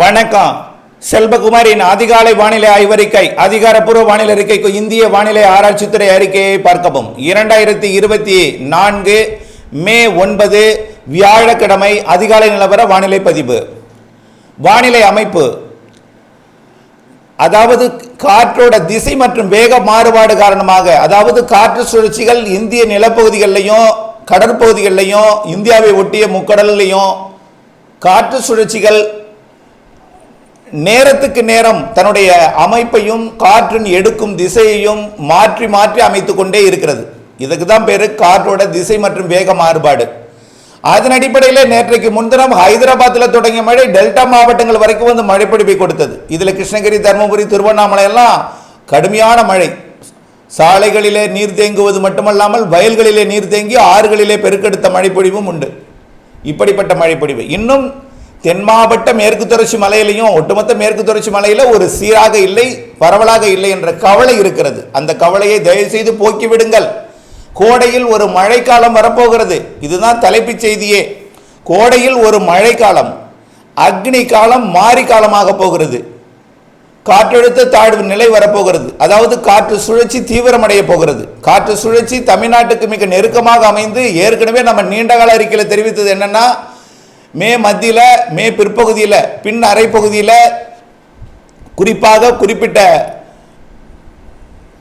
வணக்கம். செல்வகுமாரின் அதிகாலை வானிலை ஆய்வறிக்கை அதிகாரப்பூர்வ வானிலை அறிக்கைக்கு இந்திய வானிலை ஆராய்ச்சித்துறை அறிக்கையை பார்க்கவும். இரண்டாயிரத்தி இருபத்தி நான்கு மே ஒன்பது வியாழக்கிழமை அதிகாலை நிலவர வானிலை பதிவு. வானிலை அமைப்பு. அதாவது காற்றோட திசை மற்றும் வேக மாறுபாடு காரணமாக அதாவது காற்று சுழற்சிகள் இந்திய நிலப்பகுதிகளிலையும் கடற்பகுதிகளிலையும் இந்தியாவை ஒட்டிய முக்கடல்லையும் காற்று சுழற்சிகள் நேரத்துக்கு நேரம் தன்னுடைய அமைப்பையும் காற்றின் எடுக்கும் திசையையும் மாற்றி மாற்றி அமைத்து கொண்டே இருக்கிறது. இதுக்கு தான் பேர் காற்றோட திசை மற்றும் வேக மாறுபாடு. அதன் அடிப்படையில் நேற்றைக்கு முன்தினம் ஹைதராபாத்தில் தொடங்கிய மழை டெல்டா மாவட்டங்கள் வரைக்கும் வந்து மழை பிடிப்பை கொடுத்தது. இதில் கிருஷ்ணகிரி தருமபுரி திருவண்ணாமலை எல்லாம் கடுமையான மழை. சாலைகளிலே நீர் தேங்குவது மட்டுமல்லாமல் வயல்களிலே நீர் தேங்கி ஆறுகளிலே பெருக்கெடுத்த மழைப்பொழிவும் உண்டு. இப்படிப்பட்ட மழைப்பொழிவு. இன்னும் தென் மாவட்ட மேற்கு தொடர்ச்சி மலையிலையும் ஒட்டுமொத்த மேற்கு தொடர்ச்சி மலையில ஒரு சீராக இல்லை பரவலாக இல்லை என்ற கவலை இருக்கிறது. அந்த கவலையை தயவு செய்து கோடையில் ஒரு மழைக்காலம் வரப்போகிறது. இதுதான் தலைப்புச் செய்தியே. கோடையில் ஒரு மழைக்காலம் அக்னி காலம் மாரி காலமாக போகிறது. காற்றழுத்த தாழ்வு நிலை வரப்போகிறது. அதாவது காற்று சுழற்சி தீவிரமடைய போகிறது. காற்று சுழற்சி தமிழ்நாட்டுக்கு மிக நெருக்கமாக அமைந்து ஏற்கனவே நம்ம நீண்டகால அறிக்கையில் தெரிவித்தது என்னன்னா மே மத்தியில் மே பிற்பகுதியில் பின் அரை பகுதியில் குறிப்பாக குறிப்பிட்ட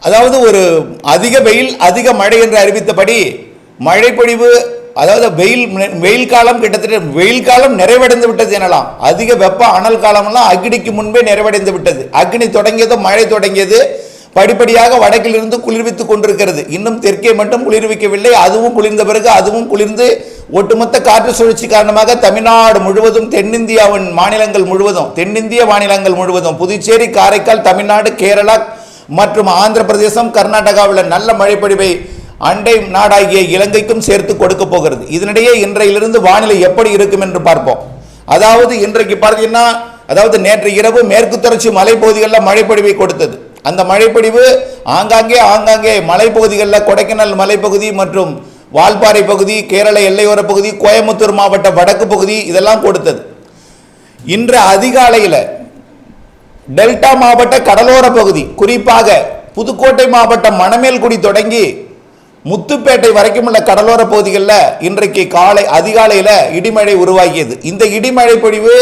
அதாவது ஒரு அதிக வெயில் அதிக மழை என்று அறிவித்தபடி மழைப்பொழிவு அதாவது வெயில் வெயில் காலம் கிட்டத்தட்ட வெயில் காலம் நிறைவடைந்து விட்டது எனலாம். அதிக வெப்ப அனல் காலமெல்லாம் அக்னிக்கு முன்பே நிறைவடைந்து விட்டது. அக்னி தொடங்கியதும் மழை தொடங்கியது. படிப்படியாக வடக்கிலிருந்து குளிர்வித்துக் கொண்டிருக்கிறது. இன்னும் தெற்கே மட்டும் குளிர்விக்கவில்லை. அதுவும் குளிர்ந்த பிறகு அதுவும் குளிர்ந்து ஒட்டுமொத்த காற்று சுழற்சி காரணமாக தமிழ்நாடு முழுவதும் தென்னிந்தியாவின் மாநிலங்கள் முழுவதும் தென்னிந்திய மாநிலங்கள் முழுவதும் புதுச்சேரி காரைக்கால் தமிழ்நாடு கேரளா மற்றும் ஆந்திர பிரதேசம் கர்நாடகாவில் நல்ல மழைப்பொழிவை அண்டை நாடாகிய இலங்கைக்கும் சேர்த்து கொடுக்க போகிறது. இதனிடையே இன்றையிலிருந்து வானிலை எப்படி இருக்கும் என்று பார்ப்போம். அதாவது இன்றைக்கு பார்த்தீங்கன்னா அதாவது நேற்று இரவு மேற்கு தொடர்ச்சி மலைப்பகுதிகளில் மழைப்பொழிவை கொடுத்தது. அந்த மழைப்பொழிவு ஆங்காங்கே ஆங்காங்கே மலைப்பகுதிகளில் கொடைக்கானல் மலைப்பகுதி மற்றும் வால்பாறை பகுதி கேரள எல்லையோர பகுதி கோயம்புத்தூர் மாவட்ட வடக்கு பகுதி இதெல்லாம் கொடுத்தது. இன்று அதிகாலையில் டெல்டா மாவட்ட கடலோர பகுதி குறிப்பாக புதுக்கோட்டை மாவட்டம் மணமேல்குடி தொடங்கி முத்துப்பேட்டை வரைக்கும் உள்ள கடலோர பகுதிகளில் இன்றைக்கு காலை அதிகாலையில் இடிமழை உருவாகியது. இந்த இடிமழை பொழிவு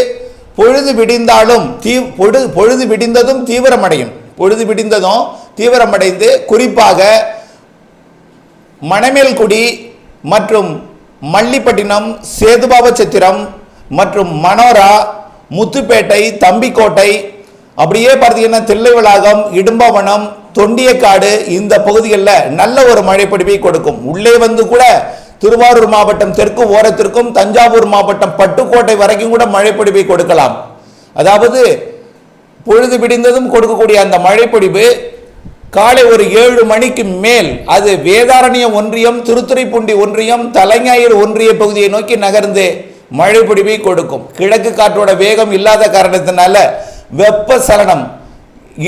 பொழுது விடிந்தாலும் தீ பொழுது பொழுது விடிந்ததும் தீவிரமடையும். பொழுது விடிந்ததும் தீவிரமடைந்து குறிப்பாக மணமேல்குடி மற்றும் மல்லிப்பட்டினம் சேதுபாபச்சத்திரம் மற்றும் மனோரா முத்துப்பேட்டை தம்பிக்கோட்டை அப்படியே பார்த்தீங்கன்னா தில்லைவளாகம் இடும்பவனம் தொண்டியக்காடு இந்த பகுதிகளில் நல்ல ஒரு மழைப்பிடிப்பை கொடுக்கும். உள்ளே வந்து கூட திருவாரூர் மாவட்டம் தெற்கு ஓரத்திற்கும் தஞ்சாவூர் மாவட்டம் பட்டுக்கோட்டை வரைக்கும் கூட மழைப்பிடிப்பை கொடுக்கலாம். அதாவது பொழுது பிடிந்ததும் கொடுக்கக்கூடிய அந்த மழைப்பொடிவு காலை ஒரு ஏழு மணிக்கு மேல் அது வேதாரண்ய ஒன்றியம் திருத்துறைப்பூண்டி ஒன்றியம் தலைஞாயிறு ஒன்றிய பகுதியை நோக்கி நகர்ந்து மழை கொடுக்கும். கிழக்கு காற்றோட வேகம் இல்லாத காரணத்தினால வெப்ப சலனம்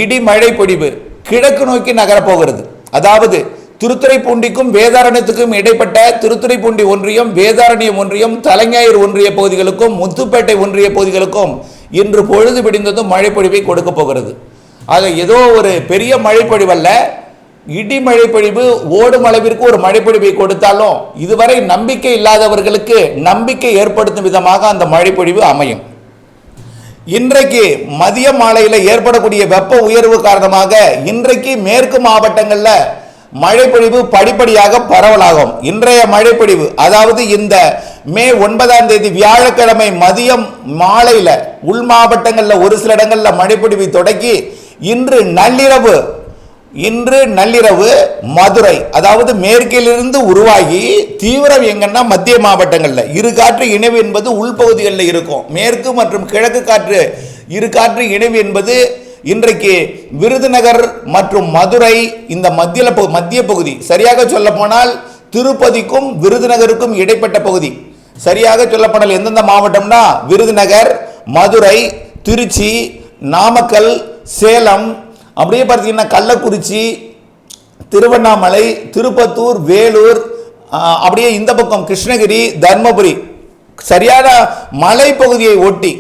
இடி மழை பொடிவு கிழக்கு நோக்கி நகரப்போகிறது. அதாவது திருத்துறைப்பூண்டிக்கும் வேதாரண்யத்துக்கும் இடைப்பட்ட திருத்துறைப்பூண்டி ஒன்றியம் வேதாரண்யம் ஒன்றியம் தலைஞாயிறு ஒன்றிய பகுதிகளுக்கும் முத்துப்பேட்டை ஒன்றிய பகுதிகளுக்கும் இன்று பொழுது விடிந்ததும் மழைப்பொழிவை கொடுக்க போகிறது. அது ஏதோ ஒரு பெரிய மழைப்பொழிவல்ல இடி மழைப்பொழிவு ஓடும் அளவிற்கு ஒரு மழைப்பொழிவை கொடுத்தாலும் இதுவரை நம்பிக்கை இல்லாதவர்களுக்கு நம்பிக்கை ஏற்படுத்தும் விதமாக அந்த மழைப்பொழிவு அமையும். இன்றைக்கு மதிய மாலையில் ஏற்படக்கூடிய வெப்ப உயர்வு காரணமாக இன்றைக்கு மேற்கு மாவட்டங்களில் மழைப்பொழிவு படிப்படியாக பரவலாகும். இன்றைய மழைப்பொழிவு அதாவது இந்த மே ஒன்பதாம் தேதி வியாழக்கிழமை மதியம் மாலையில் உள் மாவட்டங்களில் ஒரு சில இடங்களில் மழைப்பொழிவை தொடக்கி இன்று நள்ளிரவு இன்று நள்ளிரவு மதுரை அதாவது மேற்கிலிருந்து உருவாகி தீவிரம் எங்கன்னா மத்திய மாவட்டங்களில். இரு காற்று இணைவு என்பது உள்பகுதிகளில் இருக்கும். மேற்கு மற்றும் கிழக்கு காற்று இரு காற்று இணைவு என்பது இன்றைக்கு விருதுநகர் மற்றும் மதுரை இந்த மத்திய மத்திய பகுதி. சரியாக சொல்ல போனால் திருப்பதிக்கும் விருதுநகருக்கும் இடைப்பட்ட பகுதி. சரியாக சொல்லப்போனால் எந்தெந்த மாவட்டம்னா விருதுநகர் மதுரை திருச்சி நாமக்கல் சேலம் அப்படியே பார்த்தீங்கன்னா கள்ளக்குறிச்சி திருவண்ணாமலை திருப்பத்தூர் வேலூர் அப்படியே இந்த பக்கம் கிருஷ்ணகிரி தர்மபுரி. சரியான மலைப்பகுதியை ஒட்டி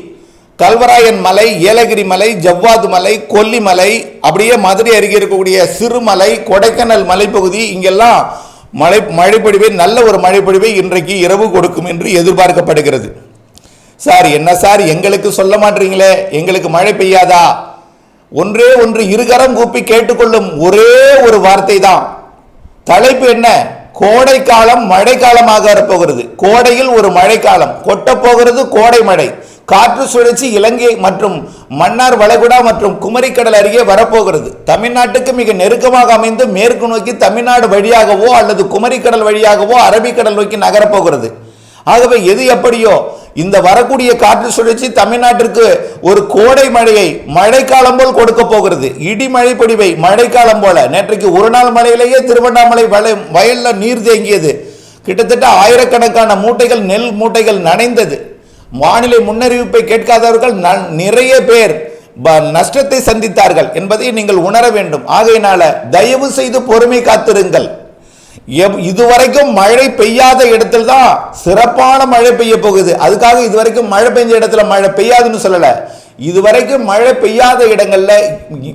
கல்வராயன் மலை ஏலகிரி மலை ஜவ்வாது மலை கொல்லிமலை அப்படியே மதுரை அருகே இருக்கக்கூடிய சிறுமலை கொடைக்கானல் மலைப்பகுதி இங்கெல்லாம் மழை மழைப்பொழிவை நல்ல ஒரு மழைப்பொழிவை இன்றைக்கு இரவு கொடுக்கும் என்று எதிர்பார்க்கப்படுகிறது. சார் என்ன சார் எங்களுக்கு சொல்ல மாட்டீங்களே? எங்களுக்கு மழை பெய்யாதா? ஒன்றே ஒன்று இருகரம் கூப்பி கேட்டுக்கொள்ளும் ஒரே ஒரு வார்த்தை தான் தலைப்பு என்ன? கோடைக்காலம் மழைக்காலமாக வரப்போகிறது. கோடையில் ஒரு மழைக்காலம். கொட்டப்போகிறது கோடை மழை. காற்று சுழற்சி இலங்கை மற்றும் மன்னார் வளைகுடா மற்றும் குமரிக்கடல் அருகே வரப்போகிறது. தமிழ்நாட்டுக்கு மிக நெருக்கமாக அமைந்து மேற்கு நோக்கி தமிழ்நாடு வழியாகவோ அல்லது குமரிக்கடல் வழியாகவோ அரபிக்கடல் நோக்கி நகரப்போகிறது. ஆகவே எது எப்படியோ இந்த வரக்கூடிய காற்று சுழற்சி தமிழ்நாட்டிற்கு ஒரு கோடை மழையை மழைக்காலம் போல் கொடுக்க போகிறது. இடி மழை பொடிவை மழைக்காலம் போல. நேற்றைக்கு ஒரு நாள் மழையிலேயே திருவண்ணாமலை வள வயல்ல நீர் தேங்கியது. கிட்டத்தட்ட ஆயிரக்கணக்கான மூட்டைகள் நெல் மூட்டைகள் நனைந்தது. வானிலை முன்னறிவிப்பை கேட்காதவர்கள் நிறைய பேர் ப- நஷ்டத்தை சந்தித்தார்கள் என்பதை நீங்கள் உணர வேண்டும். ஆகையினால தயவு செய்து பொறுமை காத்திருங்கள். எவ்- இதுவரைக்கும் மழை பெய்யாத இடத்தில் தான் சிறப்பான மழை பெய்ய போகுது. அதுக்காக இதுவரைக்கும் மழை பெய்ஞ்ச இடத்துல மழை பெய்யாதுன்னு சொல்லல. இதுவரைக்கும் மழை பெய்யாத இடங்கள்ல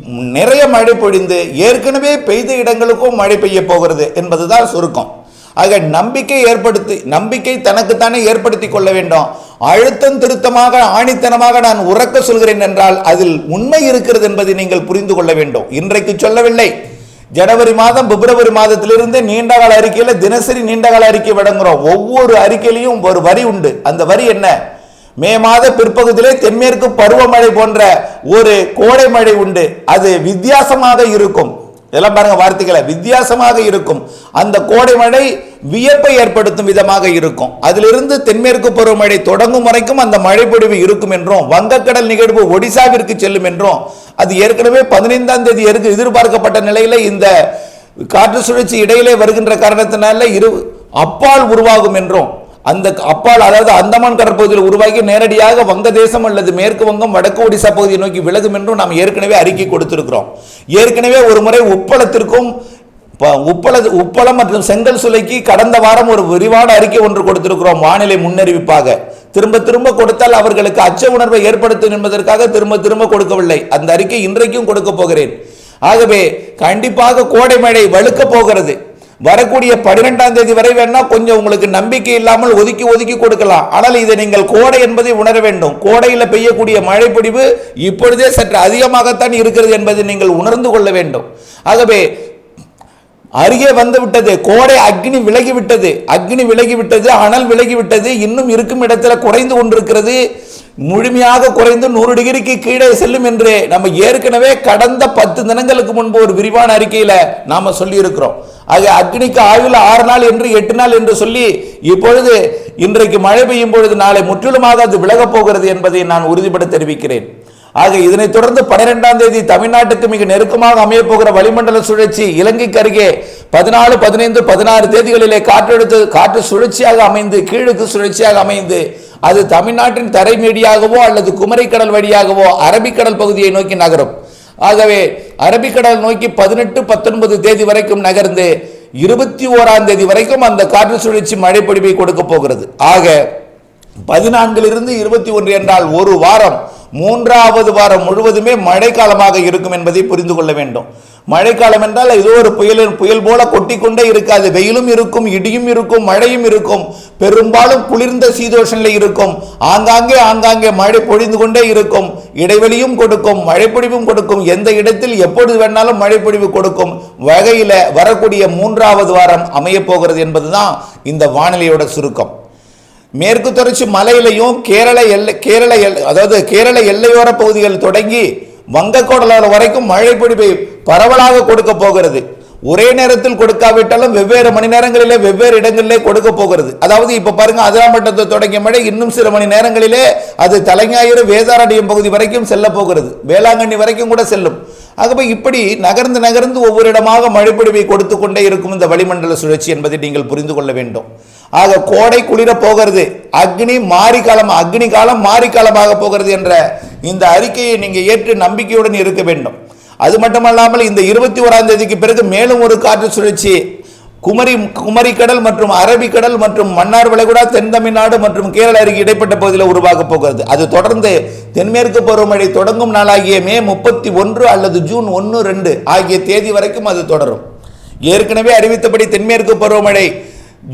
நிறைய மழை பொழிந்து ஏற்கனவே பெய்த இடங்களுக்கும் மழை பெய்ய போகிறது என்பதுதான் சுருக்கம். ஆக நம்பிக்கை ஏற்படுத்தி நம்பிக்கை தனக்குத்தானே ஏற்படுத்தி கொள்ள வேண்டும். அழுத்தம் திருத்தமாக ஆணித்தனமாக நான் உறக்க சொல்கிறேன் என்றால் அதில் உண்மை இருக்கிறது என்பதை நீங்கள் புரிந்து கொள்ள வேண்டும். இன்றைக்கு சொல்லவில்லை. ஜனவரி மாதம் பிப்ரவரி மாதத்திலிருந்து நீண்டகால அறிக்கையில் தினசரி நீண்டகால அறிக்கை வழங்குறோம். ஒவ்வொரு அறிக்கையிலையும் ஒரு வரி உண்டு. அந்த வரி என்ன? மே மாத பிற்பகுதியிலே தென்மேற்கு பருவமழை போன்ற ஒரு கோடை மழை உண்டு. அது வித்தியாசமாக இருக்கும். இதெல்லாம் பாருங்க வார்த்தைகளை. வித்தியாசமாக இருக்கும். அந்த கோடை மழை வியப்பை ஏற்படுத்தும் விதமாக இருக்கும். அதிலிருந்து தென்மேற்கு பருவமழை தொடங்கும் வரைக்கும் அந்த மழைப்பொழிவு இருக்கும் என்றும் வங்கக்கடல் நிகழ்வு ஒடிசாவிற்கு செல்லும் என்றும் அது ஏற்கனவே பதினைந்தாம் தேதி இருக்கு எதிர்பார்க்கப்பட்ட நிலையில இந்த காற்று சுழற்சி இடையிலே வருகின்ற காரணத்தினால இரு அப்பால் உருவாகும் என்றும் அந்த அப்பால் அதாவது அந்தமான் கடற்பகுதியில் உருவாகி நேரடியாக வங்கதேசம் அல்லது மேற்கு வங்கம் வடக்கு ஒடிசா பகுதியை நோக்கி விலகும் என்றும் நாம் ஏற்கனவே அறிக்கை கொடுத்திருக்கிறோம். ஏற்கனவே ஒரு முறை உப்பளத்திற்கும் ப- உப்பள உப்பளம் மற்றும் செங்கல் சுலைக்கு கடந்த வாரம் ஒரு விரிவான அறிக்கை ஒன்று கொடுத்திருக்கிறோம் வானிலை முன்னறிவிப்பாக. திரும்ப திரும்ப கொடுத்தால் அவர்களுக்கு அச்ச உணர்வை ஏற்படுத்தும் என்பதற்காக திரும்ப திரும்ப கொடுக்கவில்லை. அந்த அறிக்கை இன்றைக்கும் கொடுக்க போகிறேன். ஆகவே கண்டிப்பாக கோடை மழை வலுக்க போகிறது. வரக்கூடிய பனிரெண்டாம் தேதி வரை வேணா கொஞ்சம் உங்களுக்கு நம்பிக்கை இல்லாமல் ஒதுக்கி ஒதுக்கி கொடுக்கலாம். ஆனால் இதை நீங்கள் கோடை என்பதை உணர வேண்டும். கோடையில் பெய்யக்கூடிய மழைப்பொடிவு இப்பொழுதே சற்று அதிகமாகத்தான் இருக்கிறது என்பதை நீங்கள் உணர்ந்து கொள்ள வேண்டும். ஆகவே அருகே வந்துவிட்டது. கோடை அக்னி விலகிவிட்டது. அக்னி விலகி விட்டது அனல் விலகி விட்டது இன்னும் இருக்கும் இடத்துல குறைந்து கொண்டிருக்கிறது. முழுமையாக குறைந்து நூறு டிகிரிக்கு கீழே செல்லும் என்று நம்ம ஏற்கனவே கடந்த பத்து தினங்களுக்கு முன்பு ஒரு விரிவான அறிக்கையில் நாம் சொல்லியிருக்கிறோம். ஆக அக்னிக்கு ஆயுள் ஆறு நாள் என்று எட்டு நாள் என்று சொல்லி இப்பொழுது இன்றைக்கு மழை பெய்யும் பொழுது நாளை முற்றிலுமாக அது விலகப் போகிறது என்பதை நான் உறுதிபட தெரிவிக்கிறேன். ஆக இதனைத் தொடர்ந்து பன்னிரெண்டாம் தேதி தமிழ்நாட்டுக்கு மிக நெருக்கமாக அமையப்போகிற வளிமண்டல சுழற்சி இலங்கைக்கு அருகே பதினாலு பதினைந்து பதினாறு தேதிகளிலே காற்றெடுத்து காற்று சுழற்சியாக அமைந்து கீழுக்கு சுழற்சியாக அமைந்து அது தமிழ்நாட்டின் தரைமீடியாகவோ அல்லது குமரிக்கடல் வழியாகவோ அரபிக்கடல் பகுதியை நோக்கி நகரும். ஆகவே அரபிக்கடல் நோக்கி பதினெட்டு பத்தொன்பது தேதி வரைக்கும் நகர்ந்து இருபத்தி ஓராம் தேதி வரைக்கும் அந்த காற்று சுழற்சி மழைப்பொடிவை கொடுக்க போகிறது. ஆக பதினான்கிலிருந்து இருபத்தி ஒன்று என்றால் ஒரு வாரம் மூன்றாவது வாரம் முழுவதுமே மழைக்காலமாக இருக்கும் என்பதை புரிந்து கொள்ள வேண்டும். மழைக்காலம் என்றால் ஏதோ ஒரு புயல் புயல் போல கொட்டிக்கொண்டே இருக்காது. வெயிலும் இருக்கும் இடியும் இருக்கும் மழையும் இருக்கும். பெரும்பாலும் குளிர்ந்த சீதோஷனில் இருக்கும். ஆங்காங்கே ஆங்காங்கே மழை பொழிந்து கொண்டே இருக்கும். இடைவெளியும் கொடுக்கும் மழைப்பொழிவும் கொடுக்கும். எந்த இடத்தில் எப்பொழுது வேணாலும் மழைப்பொழிவு கொடுக்கும். வகையில் வரக்கூடிய மூன்றாவது வாரம் அமையப்போகிறது போகிறது என்பதுதான் இந்த வானிலையோட சுருக்கம். மேற்கு தொடர்ச்சி மலையிலையும் கேரள எல்லை கேரள எல்லை அதாவது கேரள எல்லையோர பகுதிகள் தொடங்கி வங்கக்கடலோர வரைக்கும் மழைப்பொழிவை பரவலாக கொடுக்க போகிறது. ஒரே நேரத்தில் கொடுக்காவிட்டாலும் வெவ்வேறு மணி நேரங்களிலே வெவ்வேறு இடங்களிலே கொடுக்க போகிறது. அதாவது இப்ப பாருங்க அதிராமட்டத்தை தொடங்கிய மழை இன்னும் சில மணி நேரங்களிலே அது தலைஞாயிறு வேதாரண்யம் பகுதி வரைக்கும் செல்ல போகிறது. வேளாங்கண்ணி வரைக்கும் கூட செல்லும். ஆகவே இப்படி நகர்ந்து நகர்ந்து ஒவ்வொரு இடமாக மழைப்பொழிவை கொடுத்து கொண்டே இருக்கும் இந்த வளிமண்டல சுழற்சி என்பதை நீங்கள் புரிந்து கொள்ள வேண்டும். ஆக கோடை குளிர போகிறது. அக்னி மாரி காலம் அக்னி காலம் மாரி காலமாக போகிறது என்ற இந்த அறிக்கையை நீங்கள் ஏற்று நம்பிக்கையுடன் இருக்க வேண்டும். அது மட்டுமல்லாமல் இந்த இருபத்தி ஓராம் தேதிக்கு பிறகு மேலும் ஒரு காற்று சுழற்சி. குமரி குமரிக்கடல் மற்றும் அரபிக்கடல் மற்றும் மன்னார் வளைகுடா தென் தமிழ்நாடு மற்றும் கேரள அருகே இடைப்பட்ட பகுதியில் உருவாக போகிறது. அது தொடர்ந்து தென்மேற்கு பருவமழை தொடங்கும் நாளாகிய மே முப்பத்தி ஒன்று அல்லது ஜூன் ஒன்று ரெண்டு ஆகிய தேதி வரைக்கும் அது தொடரும். ஏற்கனவே அறிவித்தபடி தென்மேற்கு பருவமழை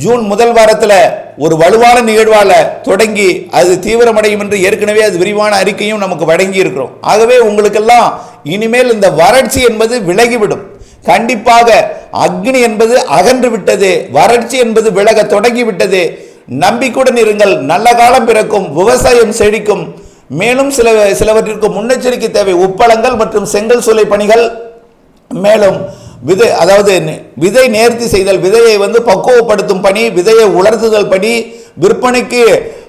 ஜூன் முதல் வாரத்தில் ஒரு வலுவான நிகழ்வால் தொடங்கி அது தீவிரமடையும் என்று ஏற்கனவே அது விரிவான அறிக்கையும் நமக்கு வழங்கி இருக்கிறோம். ஆகவே உங்களுக்கெல்லாம் இனிமேல் இந்த வறட்சி என்பது விலகிவிடும். கண்டிப்பாக அக்னி என்பது அகன்று விட்டது வறட்சி என்பது விலக தொடங்கி விட்டது. நம்பிக்கையுடன் இருங்கள் நல்ல காலம் பிறக்கும் விவசாயம் செழிக்கும். மேலும் சில சிலவற்றிற்கு முன்னெச்சரிக்கை தேவை. உப்பளங்கள் மற்றும் செங்கல் சூளை பணிகள் மேலும் விதை அதாவது விதை நேர்த்தி செய்தல் விதையை வந்து பக்குவப்படுத்தும் பணி விதையை உலர்த்துதல் பணி விற்பனைக்கு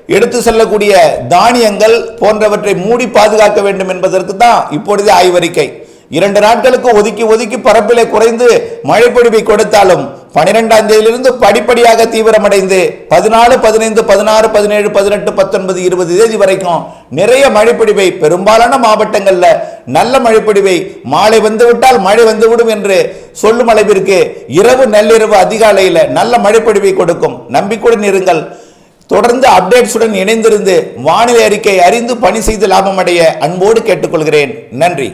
எடுத்து செல்லக்கூடிய தானியங்கள் போன்றவற்றை மூடி பாதுகாக்க வேண்டும் என்பதற்கு தான் இப்பொழுது ஆய்வறிக்கை. இரண்டு நாட்களுக்கு ஒதுக்கி ஒதுக்கி பரப்பிலே குறைந்து மழைப்பொழிவை கொடுத்தாலும் பனிரெண்டாம் தேதியிலிருந்து படிப்படியாக தீவிரமடைந்து பதினாலு பதினைந்து பதினாறு பதினேழு பதினெட்டு பத்தொன்பது இருபது தேதி வரைக்கும் நிறைய மழைப்பொழிவை பெரும்பாலான மாவட்டங்களில் நல்ல மழைப்பொழிவை மாலை வந்துவிட்டால் மழை வந்துவிடும் என்று சொல்லும் அளவிற்கு இரவு நள்ளிரவு அதிகாலையில் நல்ல மழைப்பொழிவை கொடுக்கும். நம்பிக்கையுடன் இருங்கள். தொடர்ந்து அப்டேட்ஸுடன் இணைந்திருந்து வானிலை அறிக்கை அறிந்து பணி செய்து லாபம் அடைய அன்போடு கேட்டுக்கொள்கிறேன். நன்றி.